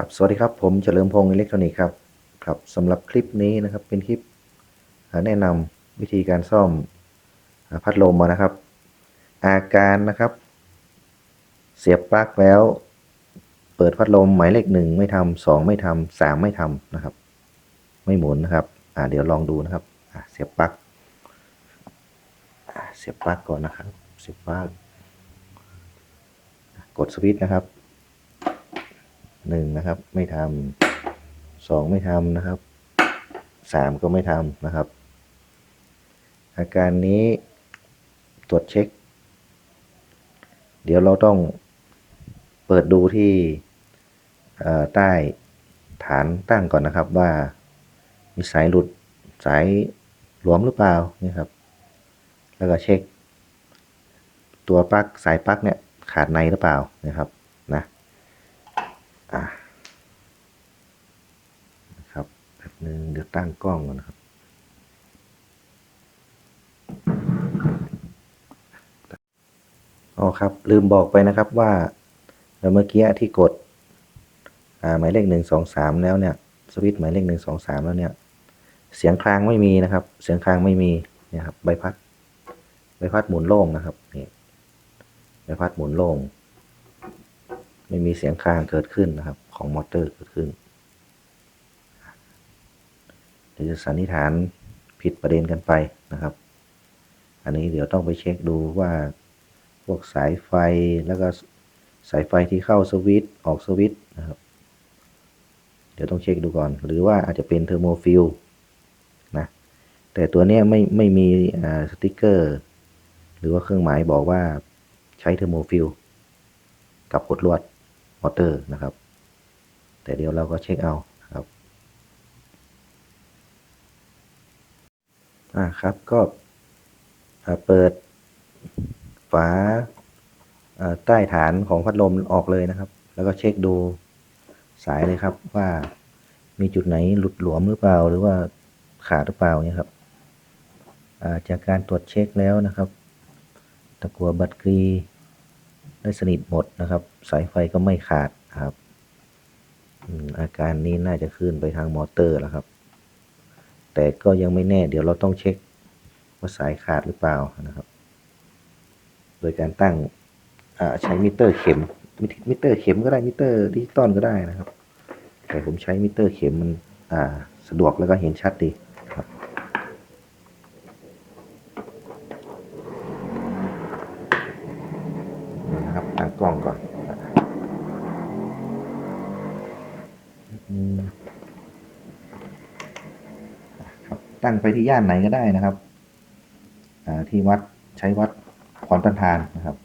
ครับสวัสดีครับผมเฉลิมพงศ์อิเล็กทรอนิกส์ครับครับสำหรับคลิปนี้นะครับเป็นคลิปแนะนำวิธีการซ่อมพัดลมนะครับ อาการนะครับ เสียบปลั๊กแล้ว เปิดพัดลมหมายเลขหนึ่งไม่ทำสองไม่ทำสามไม่ทำนะครับ ไม่หมุนนะครับอ่าเดี๋ยวลองดูนะครับอ่าเสียบปลั๊กเสียบปลั๊กก่อนนะครับ เสียบปลั๊กกดสวิตช์นะครับ หนึ่งนะครับ ไม่ทำสองไม่ทำนะครับสามก็ไม่ทำนะครับ อาการนี้ตรวจเช็ค เดี๋ยวเราต้องเปิดดูที่ใต้ฐานตั้งก่อนนะครับว่ามีสายหลุดสายหลวมหรือเปล่านี่ครับ แล้วก็เช็ค ตัวปลั๊กสายปลั๊กเนี่ยขาดในหรือเปล่านะครับ อะนะครับแป๊บนึงเดี๋ยวตั้งกล้องก่อนนะครับอ๋อครับ ลืมบอกไปนะครับว่าเมื่อกี้ที่กดอ่าหมายเลขหนึ่งสองสามแล้วเนี่ย สวิตช์หมายเลขหนึ่งสองสามแล้วเนี่ย เสียงคลางไม่มีนะครับ เสียงคลางไม่มีเนี่ยครับใบพัดใบพัดหมุนโล่งนะครับนี่ใบพัดหมุนโล่ง ไม่มีเสียงคลางเกิดขึ้นนะครับ ของมอเตอร์เกิดขึ้นเดี๋ยวจะสันนิษฐานผิดประเด็นกันไปนะครับ อันนี้เดี๋ยวต้องไปเช็คดูว่าพวกสายไฟแล้วก็สายไฟที่เข้าสวิตช์ออกสวิตช์นะครับ เดี๋ยวต้องเช็คดูก่อน หรือว่าอาจจะเป็นเทอร์โมฟิลนะแต่ตัวเนี้ยไม่ไม่มีสติกเกอร์ หรือว่าเครื่องหมายบอกว่าใช้เทอร์โมฟิลกับกดลวด มอเตอร์นะครับ แต่เดี๋ยวเราก็เช็คเอาครับอ่าครับก็เปิดฝาใต้ฐานของพัดลมออกเลยนะครับ แล้วก็เช็คดูสายเลยครับว่ามีจุดไหนหลุดหลวมหรือเปล่า หรือว่าขาดหรือเปล่าเนี่ยครับจากการตรวจเช็คแล้วนะครับ ตะกัวบัตรกรี ได้สนิทหมดนะครับ สายไฟก็ไม่ขาดครับอาการนี้น่าจะขึ้นไปทางมอเตอร์แล้วครับ แต่ก็ยังไม่แน่เดี๋ยวเราต้องเช็คว่าสายขาดหรือเปล่านะครับ โดยการตั้งใช้มิเตอร์เข็มมิมิเตอร์เข็มก็ได้มิเตอร์ดิจิตอลก็ได้นะครับ แต่ผมใช้มิเตอร์เข็มมันสะดวกแล้วก็เห็นชัดดีครับ นะครับตั้งกล้องก่อนอืมั้งไปที่ย่านไหนก็ได้นะครับที่วัดใช้วัดพรตันทานนะครับ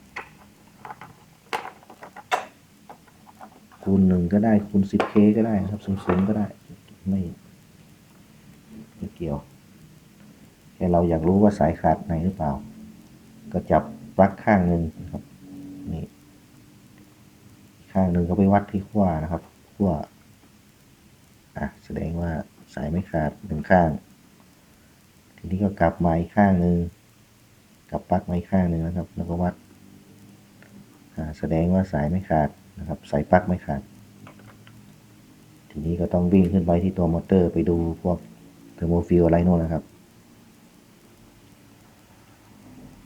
คูณหนึ่งก็ได้คูณสิบเคก็ได้นะครับสูงๆก็ได้ไม่ไม่เกี่ยวแค่เราอยากรู้ว่าสายขาดไหนหรือเปล่า ก็จับปลั๊กข้างหนึ่งนะครับนี่ข้างหนึ่งก็ไปวัดที่ขั้วนะครับขั้วอะแสดงว่าสายไม่ขาดหนึ่งข้าง ทีนี้ก็กลับมาอีกข้างหนึ่งกลับปลั๊กมาอีกข้างหนึ่งนะครับ แล้วก็วัดแสดงว่าสายไม่ขาดนะครับ สายปลั๊กไม่ขาด ทีนี้ก็ต้องวิ่งขึ้นไปที่ตัวมอเตอร์ไปดูพวกเทอร์โมฟิลอะไรโน่นนะครับ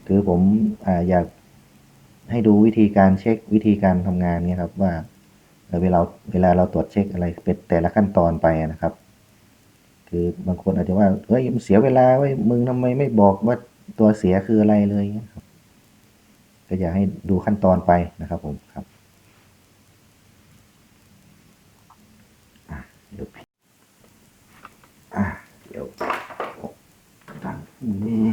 คือผมออยากให้ดูวิธีการเช็ควิธีการทำงานเนี่ยครับว่าเอ่อเวลาเวลาเราตรวจเช็คอะไรเป็นแต่ละขั้นตอนไปนะครับ คือบางคนอาจจะว่าเฮ้ยมันเสียเวลาไว้ยมึงทำไมไม่บอกว่าตัวเสียคืออะไรเลยเงี้ยครับก็อยากให้ดูขั้นตอนไปนะครับผมครับอะเดี๋ยวพี่อะเดี๋ยวตั้งนี่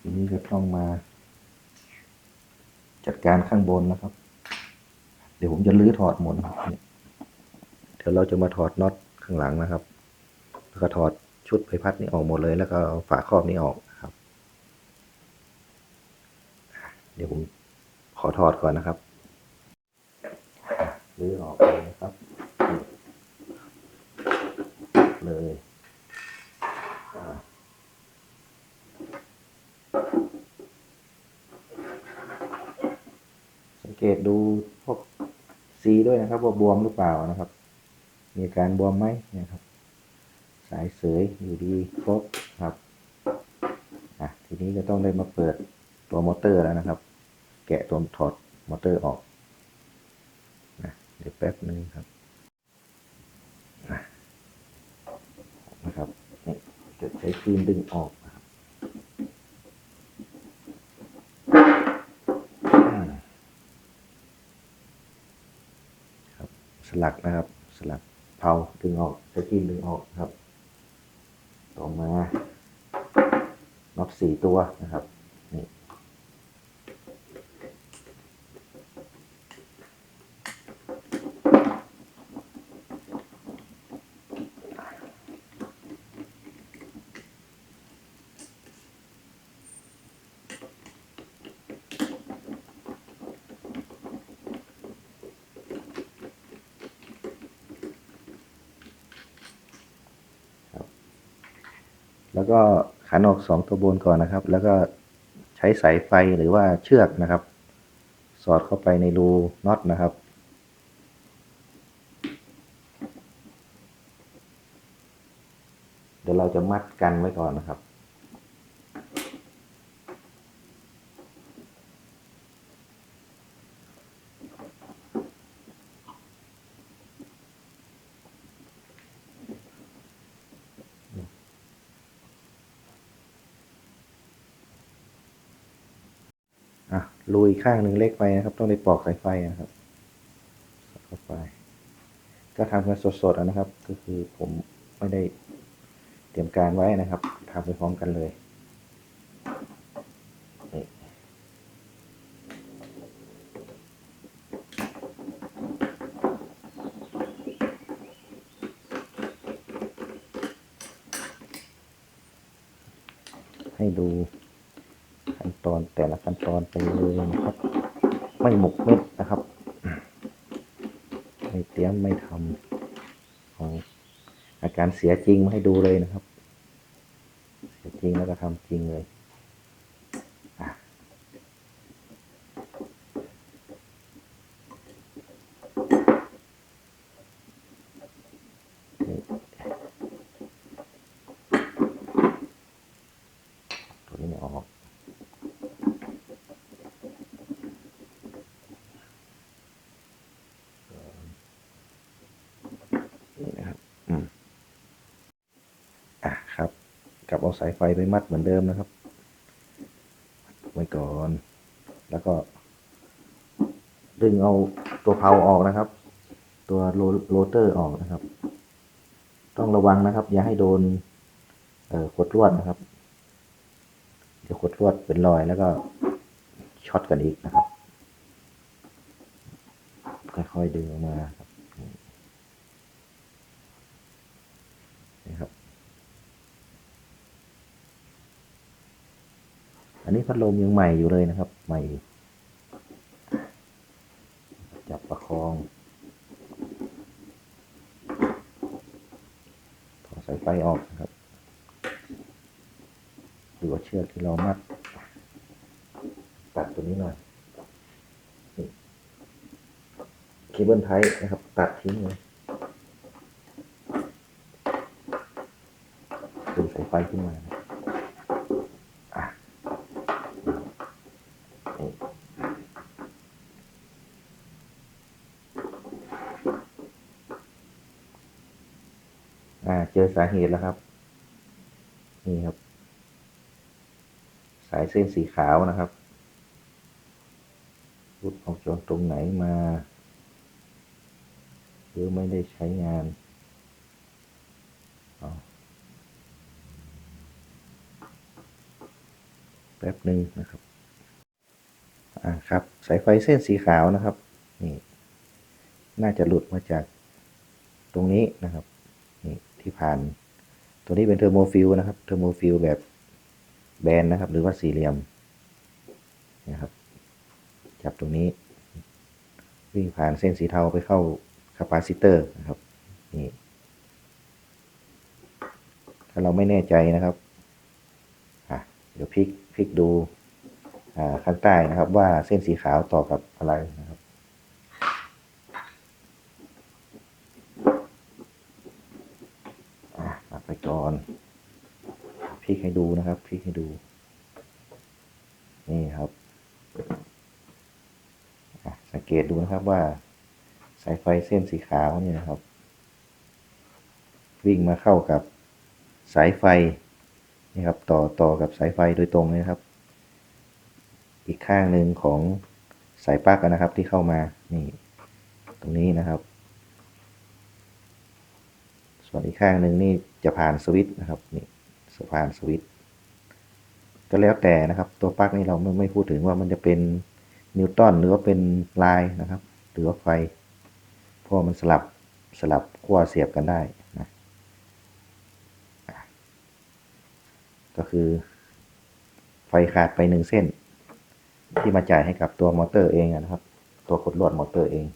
ทีนี้ก็ต้องมา จัดการข้างบนนะครับ เดี๋ยวผมจะลื้อถอดหมดเนี่ย ดี๋ยวเราจะมาถอดน็อตข้างหลังนะครับ แล้วก็ถอดชุดไฟพัดนี้ออกหมดเลย แล้วก็ฝาครอบนี้ออกนะครับ เดี๋ยวผมขอถอดก่อนนะครับลื้อออกเลยนะครับ เลยอ่าสงเกตดูพวกสีด้วยนะครับ ว่าบวมหรือเปล่านะครับ มีการบวมไหมนี่ยครับ สายเสยอยู่ดีครบครับอะทีนี้ก็ต้องได้มาเปิดตัวมอเตอร์แล้วนะครับ แกะตัวถอดมอเตอร์ออกนะเดี๋ยวแป๊บนึงครับนะนะครับนี่จะใช้ครีมดึงออกนะครับครับสลักนะครับสลัก เผาดึงออกใช้ครีมดึงออกครับ ต่อมาน็อตสี่ตัวนะครับนี่ แล้วก็ขันออกสองตัวบนก่อนนะครับ แล้วก็ใช้สายไฟหรือว่าเชือกนะครับ สอดเข้าไปในรูน็อตนะครับ เดี๋ยวเราจะมัดกันไว้ก่อนนะครับ อะรูอีกข้างหนึ่งเล็กไปนะครับ ต้องได้ปอกสายไฟนะครับสอดเข้าไป ก็ทำกันสดๆนะครับ ก็คือผมไม่ได้เตรียมการไว้นะครับทำไปพร้อมกันเลยให้ดู ขั้นตอนแต่ละขั้นตอนไปเลยนะครับ ไม่หมกเม็ดนะครับ ไม่เตรียมไม่ทำของอาการเสียจริงมาให้ดูเลยนะครับ เสียจริงแล้วก็ทำจริงเลยอะนี่ตัวนี้ไม่ออก นี่นะครับ อืม อะครับ กลับเอาสายไฟไปมัดเหมือนเดิมนะครับ ไว้ก่อน แล้วก็ ดึงเอาตัวเพาออกนะครับ ตัวโรโรเตอร์ออกนะครับ ต้องระวังนะครับ อย่าให้โดนขดลวดนะครับ เดี๋ยวขดลวดเป็นรอยแล้วก็ช็อตกันอีกนะครับ ค่อยๆดึงออกมาครับ นี่ครับ อันนี้พัดลมยังใหม่อยู่เลยนะครับ ใหม่ จับประคองถอดสายไฟออกนะครับดูว่าเชือกที่เรามัด ตัดตัวนี้หน่อยเคเบิลไทป์นะครับ ตัดทิ้งเลยดึงสายไฟขึ้นมานะอะนี่ อ่า เจอสาเหตุแล้วครับ นี่ครับ สายเส้นสีขาวนะครับรุดออกจากตรงไหนมาหรือไม่ได้ใช้งานแป๊บหนึ่งนะครับ อ่าครับ สายไฟเส้นสีขาวนะครับ นี่ น่าจะหลุดมาจากตรงนี้นะครับ ที่ผ่าน ตัวนี้เป็นเทอร์โมฟิลนะครับ เทอร์โมฟิลแบบแบนนะครับ หรือว่าสี่เหลี่ยมนะครับ จับตรงนี้ วิ่งผ่านเส้นสีเทาไปเข้าคาปาซิเตอร์นะครับ นี่ ถ้าเราไม่แน่ใจนะครับอะเดี๋ยวพลิกพลิกดูอ่าข้างใต้นะครับ ว่าเส้นสีขาวต่อกับอะไรนะครับ พลิก ให้ดูนะครับพลิกให้ดู นี่ครับสังเกตดูนะครับว่า สายไฟเส้นสีขาวเนี่ยนะครับ วิ่งมาเข้ากับสายไฟนี่ครับต่อต่อกับสายไฟโดยตรงเลยนะครับ อีกข้างหนึ่งของสายปลั๊กนะครับที่เข้ามานี่ตรงนี้นะครับ ส่วนอีกข้างหนึ่งนี่จะผ่านสวิตช์นะครับนี่ ผ่านสวิตช์ก็แล้วแต่นะครับ ตัวปลั๊กนี่เราไม่ไม่พูดถึงว่ามันจะเป็นนิวตันหรือว่าเป็นลายนะครับ หรือว่าไฟเพราะมันสลับสลับขั้วเสียบกันได้นะก็คือไฟขาดไปหนึ่งเส้น ที่มาจ่ายให้กับตัวมอเตอร์เองนะครับ ตัวกดลวดมอเตอร์เอง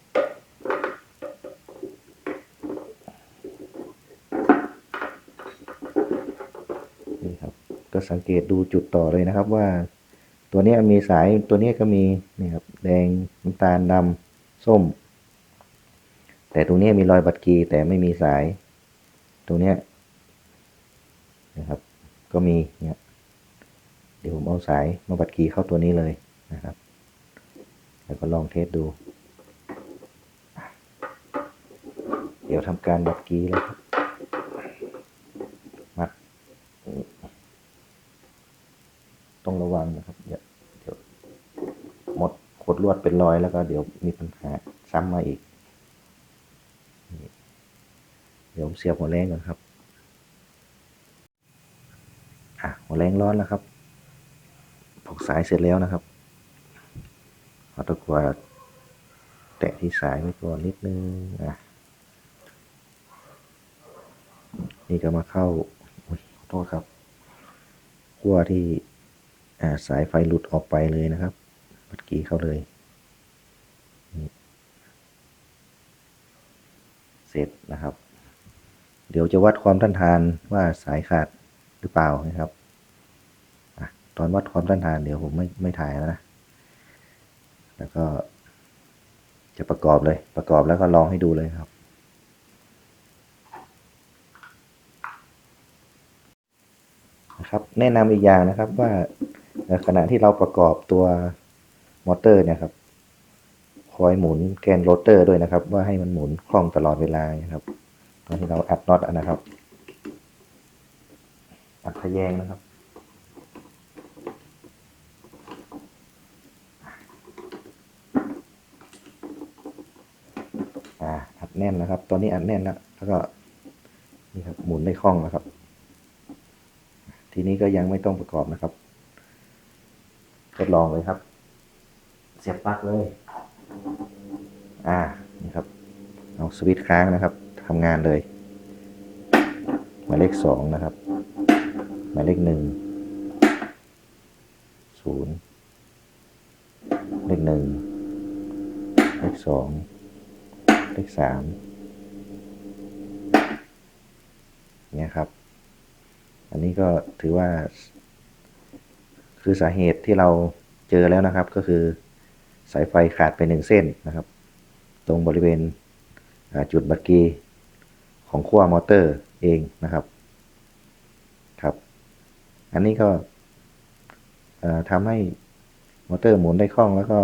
นี่ครับ ก็สังเกตดูจุดต่อเลยนะครับว่า ตัวนี้มีสายตัวนี้ก็มีนี่ครับแดงน้ำตาลดำส้ม แต่ตรงนี้มีรอยบัตรกีแต่ไม่มีสาย ตรงนี้นะครับ ก็มีเนี่ยเดี๋ยวผมเอาสายมาบัตรกีเข้าตัวนี้เลยนะครับ แล้วก็ลองเทสดู เดี๋ยวทำการบัตรกีเลยครับมัด ต้องระวังนะครับเดี๋ยวเดี๋ยวหมดขดลวดเป็นรอยแล้วก็เดี๋ยวมีปัญหาซ้ำมาอีก เดี๋ยวผมเสียบหัวแรงก่อนครับอะหัวแรงร้อนแล้วครับปอกสายเสร็จแล้วนะครับเอาตะกั่วแตะที่สายไว้ก่อนนิดนึงอะนี่ก็มาเข้าอุ๊ยโทษครับขั้วที่ สายไฟหลุดออกไปเลยนะครับบัดกีเข้าเลยเสร็จนะครับ เดี๋ยวจะวัดความต้านทานว่าสายขาดหรือเปล่านะครับอตอนวัดความต้านทานเดี๋ยวผมไม่ไม่ถ่ายแล้วนะ แล้วก็จะประกอบเลย ประกอบแล้วก็ลองให้ดูเลยครับนะครับ แนะนำอีกอย่างนะครับว่า ขณะที่เราประกอบตัวมอเตอร์เนี่ยครับ คอยหมุนแกนโรเตอร์ด้วยนะครับ ว่าให้มันหมุนคล่องตลอดเวลานะครับ ตอนที่เราอัดน็อตนะครับ อัดทะแยงนะครับอัดแน่นนะครับ ตอนนี้อัดแน่นแล้ว แล้วก็นี่ครับหมุนได้คล่องนะครับ ทีนี้ก็ยังไม่ต้องประกอบนะครับ ดลองเลยครับ เสียบปลั๊กเลย อ่า นี่ครับ เอาสวิตช์ค้างนะครับทำงานเลย หมายเลขสองนะครับ หมายเลขหนึ่งศูนย์เลขหนึ่งเลขสองเลขสามเนี่ยครับ อันนี้ก็ถือว่าคือสาเหตุที่เรา เจอแล้วนะครับก็คือสายไฟขาดไปหนึ่งเส้นนะครับ ตรงบริเวณจุดบัตรกีของขั้วมอเตอร์เองนะครับครับ อันนี้ก็ทำให้มอเตอร์หมุนได้คล่องแล้วก็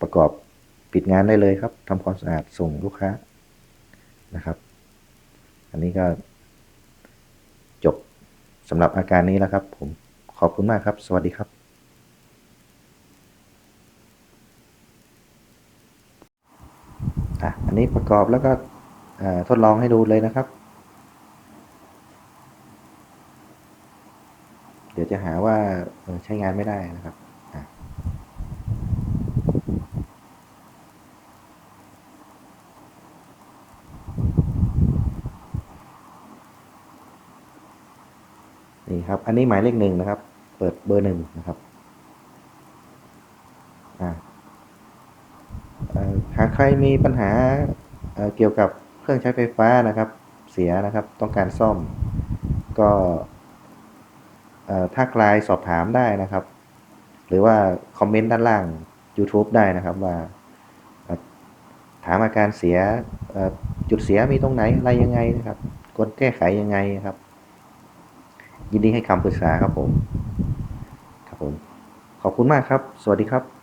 ประกอบปิดงานได้เลยครับทำความสะอาดส่งลูกค้านะครับ อันนี้ก็จบสำหรับอาการนี้แล้วครับ ผมขอบคุณมากครับ สวัสดีครับ อะอันนี้ประกอบแล้วก็ทดลองให้ดูเลยนะครับ เดี๋ยวจะหาว่าใช้งานไม่ได้นะครับนี่ครับ อันนี้หมายเลขหนึ่งนะครับ เปิดเบอร์หนึ่งนะครับอ่า เอ่อ หากใครมีปัญหาเเกี่ยวกับเครื่องใช้ไฟฟ้านะครับ เสียนะครับต้องการซ่อม ก็ทักไลน์สอบถามได้นะครับ หรือว่าคอมเมนต์ด้านล่าง YouTube ได้นะครับว่าถามอาการเสียจุดเสียมีตรงไหนอะไรยังไงนะครับกดแก้ไขยังไงนะครับ ยินดีให้คำปรึกษาครับผม ครับผม ขอบคุณมากครับ สวัสดีครับ